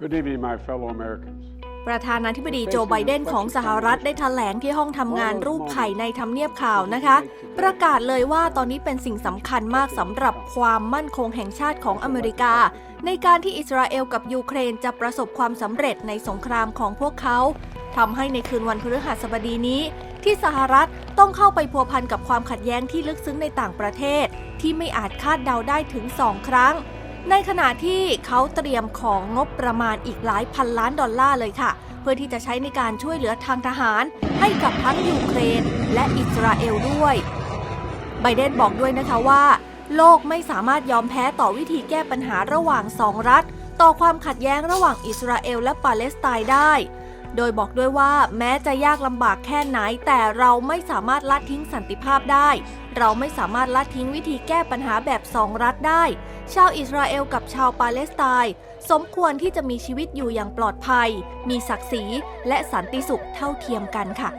Good evening, my fellow Americans. ประธานาธิบดีโจไบเดนของสหรัฐได้แถลงที่ห้องทำงานรูปไข่ในทำเนียบข่าวนะคะ ประกาศเลยว่าตอนนี้เป็นสิ่งสำคัญมากสำหรับความมั่นคงแห่งชาติของอเมริกา ในการที่อิสราเอลกับยูเครนจะประสบความสำเร็จในสงครามของพวกเขาทำให้ในคืนวันพฤหัสบดีนี้ ที่สหรัฐต้องเข้าไปพัวพันกับความขัดแย้งที่ลึกซึ้งในต่างประเทศ ที่ไม่อาจคาดเดาได้ถึงสองครั้ง ในขณะที่เขาเตรียมของงบประมาณอีกหลายพันล้านดอลลาร์เลยค่ะ เพื่อที่จะใช้ในการช่วยเหลือทางทหาร ให้กับทั้งยูเครน และอิสราเอลด้วยไบเดนบอกด้วยนะคะว่า โลกไม่สามารถยอมแพ้ต่อวิธีแก้ปัญหาระหว่างสองรัฐ ต่อความขัดแย้งระหว่างอิสราเอลและปาเลสไตน์ได้ โดยบอกด้วยว่าแม้จะยากลำบากแค่ไหน แต่เราไม่สามารถละทิ้งสันติภาพได้ เราไม่สามารถละทิ้งวิธีแก้ปัญหาแบบสองรัฐได้ ชาวอิสราเอลกับชาวปาเลสไตน์สมควรที่จะมีชีวิตอยู่อย่างปลอดภัย มีศักดิ์ศรีและสันติสุขเท่าเทียมกันค่ะ